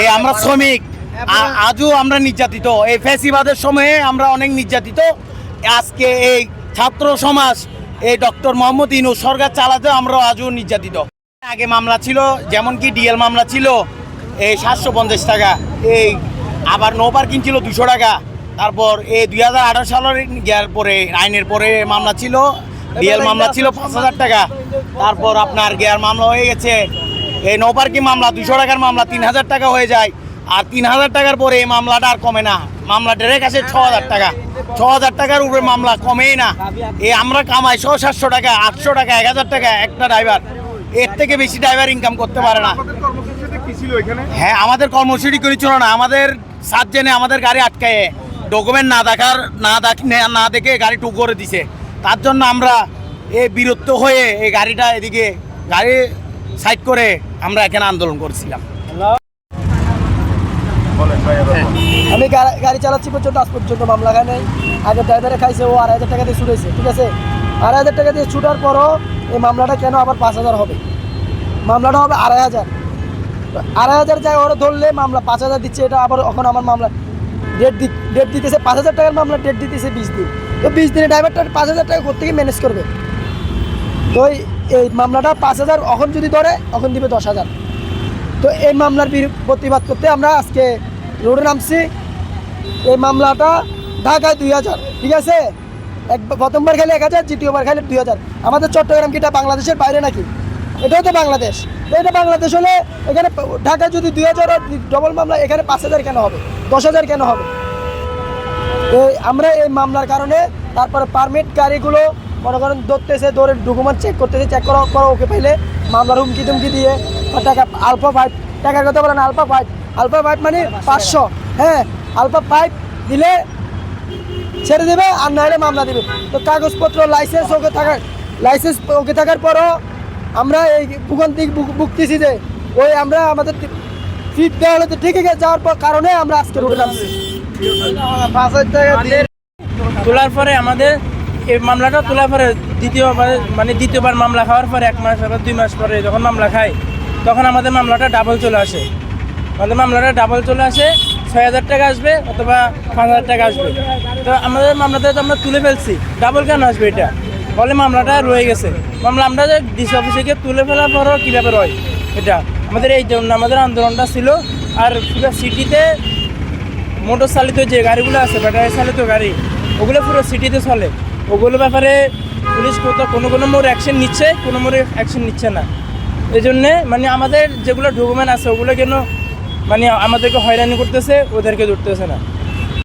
এই আমরা শ্রমিক। আজও আমরা নির্যাতিত। এই ফ্যাসিবাদের সময়ে আমরা অনেক নির্যাতিত। আজকে এই ছাত্র সমাজ এই ডক্টর মোহাম্মদ ইনু সরকার চালাতে আমরা আজও নির্যাতিত। আগে মামলা ছিল যেমন কি ডিএল মামলা ছিল এই সাতশো পঞ্চাশ টাকা। এই আবার নো পার্কিং ছিল দুশো টাকা। তারপর এই দুই হাজার আঠারো সালের গিয়ার পরে আইনের পরে মামলা ছিল। ডিএল মামলা ছিল পাঁচ হাজার টাকা। তারপর আপনার গিয়ার মামলা হয়ে গেছে। এই নো পার্কিং মামলা দুশো টাকার মামলা তিন হাজার টাকা হয়ে যায়। আর তিন হাজার টাকার পরে এই মামলাটা আর কমে না। মামলা ডেরেক আসে ছ হাজার টাকা। ছ হাজার টাকার উপরে মামলা কমেই না। এই আমরা কামাই ছ সাতশো টাকা আটশো টাকা এক হাজার টাকা একটা ড্রাইভার এর থেকে বেশি ড্রাইভার ইনকাম করতে পারে না। হ্যাঁ আমাদের কর্মসূচি করে ছিল না। আমাদের সাত জেনে আমাদের গাড়ি আটকায়। ডকুমেন্ট না দেখার না দেখ- না দেখে গাড়ি টুক করে দিছে। তার জন্য আমরা এ বিরক্ত হয়ে এই গাড়িটা এদিকে গাড়ি সাইড করে আমরা এখানে আন্দোলন করছিলাম। আমি গাড়ি চালাচ্ছি পর্যন্ত, আজ পর্যন্ত মামলা খায় নাই। আগে ড্রাইভারে খাইছে, ও আড়াই হাজার টাকা দিয়ে ছুটেছে, ঠিক আছে? আড়াই হাজার টাকা দিয়ে ছুটার পরও এই মামলাটা কেন আবার পাঁচ হাজার হবে? মামলাটা হবে আড়াই হাজার। আড়াই হাজার যায়, ওরা ধরলে মামলা পাঁচ হাজার দিচ্ছে, এটা আবার এখন আমার মামলা। ডেট দি ডেট দিতেছে পাঁচ হাজার টাকার মামলা ডেট দিতেছে বিশ দিন। তো বিশ দিনে ড্রাইভারটা পাঁচ হাজার টাকা কোথেকে ম্যানেজ করবে? তো এই- মামলাটা পাঁচ হাজার এখন যদি ধরে এখন দিবে দশ হাজার। তো এই মামলার প্রতিবাদ করতে আমরা আজকে রোডে নামছি। এই মামলাটা ঢাকায় দুই হাজার, ঠিক আছে? এক প্রথমবার খেলে এক হাজার, দ্বিতীয়বার খেলে দুই হাজার। আমাদের চট্টগ্রাম কি এটা বাংলাদেশের বাইরে নাকি? এটাও তো বাংলাদেশ। এটা বাংলাদেশ হলে এখানে ঢাকায় যদি দুই হাজার ডবল মামলা, এখানে পাঁচ হাজার কেন হবে? দশ হাজার কেন হবে? আমরা এই মামলার কারণে তারপরে পারমিট গাড়িগুলো মনে করেন ধরতেছে, ধরে ডকুমেন্ট চেক করতেছে চেক করা করা ওকে পাইলে মামলার হুমকি টুমকি দিয়ে টাকা আলফা ফাইভ টাকার কথা বলেন আলফা ফাইভ আলফা ফাইভ মানে পাঁচশো হ্যাঁ আলফা ফাইভ দিলে ছেড়ে দেবে আর নাহলে মামলা দেবে। তো কাগজপত্র লাইসেন্স ওকে থাকার লাইসেন্স ওকে থাকার পরও আমরা এই ভূগন্তিক ভুগতেছি যে ওই আমরা আমাদের ফিট দেওয়া হলে তো ঠিক আছে যাওয়ার পর কারণে আমরা আজকে রোডে নামছি। তোলার পরে আমাদের এই মামলাটা তোলার পরে দ্বিতীয়বার মানে দ্বিতীয়বার মামলা খাওয়ার পরে এক মাস আবার দুই মাস পরে যখন মামলা খাই তখন আমাদের মামলাটা ডাবল চলে আসে। আমাদের মামলাটা ডাবল চলে আসে, ছয় হাজার টাকা আসবে অথবা পাঁচ হাজার টাকা আসবে। তো আমাদের মামলাটা তো আমরা তুলে ফেলছি। ডাবল কেন আসবে এটা? ফলে মামলাটা রয়ে গেছে। মামলা আমরা যে ডিসি অফিসে গিয়ে তুলে ফেলার পরও কীভাবে রয় এটা? আমাদের এই জন্য আমাদের আন্দোলনটা ছিল। আর পুরো সিটিতে মোটর চালিত যে গাড়িগুলো আছে ব্যাটারি চালিত গাড়ি, ওগুলো পুরো সিটিতে চলে। ওগুলো ব্যাপারে পুলিশ কোথাও কোনো কোনো মোড় অ্যাকশন নিচ্ছে, কোনো মোড়ে অ্যাকশন নিচ্ছে না। এই জন্যে মানে আমাদের যেগুলো ডকুমেন্ট আছে, ওগুলো কেন মানে আমাদেরকে হয়রানি করতেছে, ওদেরকে ধরতেছে না।